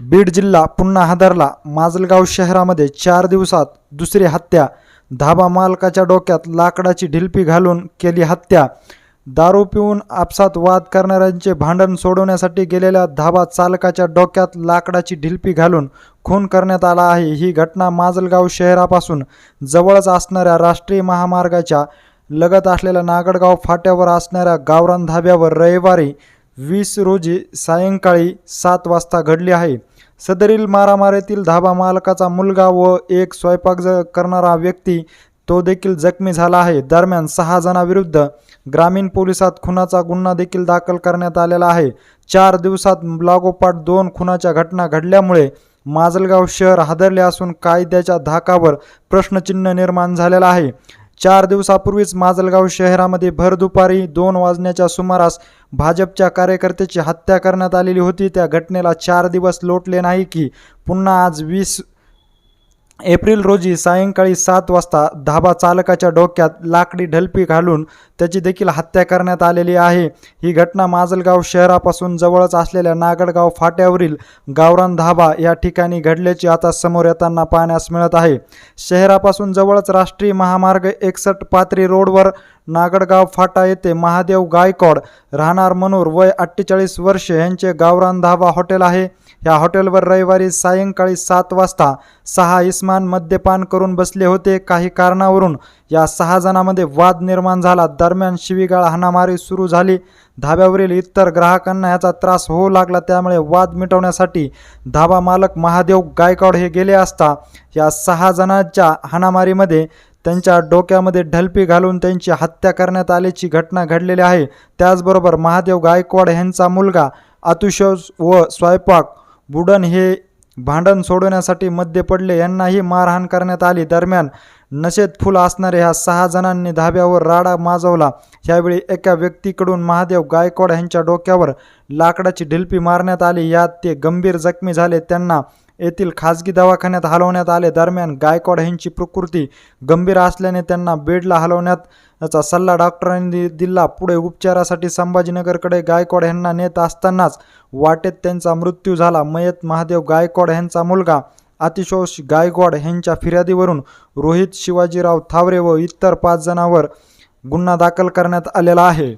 बीड जिल्हा पुन्हा हादरला. माजलगाव शहरामध्ये चार दिवसात दुसरी हत्या. धाबा मालकाच्या डोक्यात लाकडाची ढिलपी घालून केली हत्या. दारू पिऊन आपसात वाद करणाऱ्यांचे भांडण सोडवण्यासाठी गेलेल्या धाबा चालकाच्या डोक्यात लाकडाची ढिलपी घालून खून करण्यात आला आहे. ही घटना माजलगाव शहरापासून जवळच असणाऱ्या राष्ट्रीय महामार्गाच्या लगत असलेल्या नागडगाव फाट्यावर असणाऱ्या गावरान धाब्यावर रविवारी वीस रोजी सायंकाळी सात वाजता घडली आहे. सदरील मारामारीतील धाबा मालकाचा मुलगा व एक स्वयंपाक ज- करणारा व्यक्ती तो देखील जखमी झाला आहे. दरम्यान सहा जणांविरुद्ध ग्रामीण पोलिसात खुनाचा गुन्हा देखील दाखल करण्यात आलेला आहे. चार दिवसात लागोपाठ दोन खुनाच्या घटना घडल्यामुळे माजलगाव शहर हादरले असून कायद्याच्या धाकावर प्रश्नचिन्ह निर्माण झालेला आहे. चार दिवसापूर्वीच माजलगाव शहरामध्ये भर दुपारी दोन वाजण्याच्या सुमारास भाजपच्या कार्यकर्त्याची हत्या करण्यात आलेली होती. त्या घटनेला चार दिवस लोटले नाही की पुन्हा आज वीस एप्रिल रोजी सायंकाळी सात वाजता धाबा चालकाच्या डोक्यात लाकडी ढलपी घालून त्याची देखील हत्या करण्यात आलेली आहे. ही घटना माजलगाव शहरापासून जवळच असलेल्या नागडगाव फाट्यावरील गावरान धाबा या ठिकाणी घडल्याची आता समोर येताना पाहण्यास मिळत आहे. शहरापासून जवळच राष्ट्रीय महामार्ग एकसष्ट पात्री रोडवर नागडगाव फाटा येथे महादेव गायकॉड राहणार मनोर वय अठ्ठेचाळीस वर्षे यांचे गावरान धाबा हॉटेल आहे. या हॉटेलवर रविवारी सायंकाळी सात वाजता सहा इस्मान मद्यपान करून बसले होते. काही कारणावरून या सहा जणांमध्ये वाद निर्माण झाला. दरम्यान शिवीगाळ हाणामारी सुरू झाली. धाब्यावरील इतर ग्राहकांना याचा त्रास होऊ लागला. त्यामुळे वाद मिटवण्यासाठी धाबा मालक महादेव गायकवाड हे गेले असता या सहा जणांच्या हाणामारीमध्ये त्यांच्या डोक्यामध्ये ढलपी घालून त्यांची हत्या करण्यात आल्याची घटना घडलेली आहे. त्याचबरोबर महादेव गायकवाड यांचा मुलगा अतुशोस व स्वयंपाक बुडन हे भांडण सोडवण्यासाठी मध्ये पडले. यांनाही मारहाण करण्यात आली. दरम्यान नशेत फुल असणाऱ्या ह्या सहा जणांनी धाब्यावर राडा माजवला. यावेळी एका व्यक्तीकडून महादेव गायकवाड यांच्या डोक्यावर लाकडाची ढिलपी मारण्यात आली. यात ते गंभीर जखमी झाले. त्यांना येथील खाजगी दवाखान्यात हलवण्यात आले. दरम्यान गायकवाड यांची प्रकृती गंभीर असल्याने त्यांना बेडला हलवण्यात याचा सल्ला डॉक्टरांनी दिला. पुढे उपचारासाठी संभाजीनगरकडे गायकवाड यांना नेत असतानाच वाटेत त्यांचा मृत्यू झाला. मयत महादेव गायकवाड यांचा मुलगा आतिशोष गायकवाड यांच्या फिर्यादीवरून रोहित शिवाजीराव थावरे व इतर पाच जणांवर गुन्हा दाखल करण्यात आलेला आहे.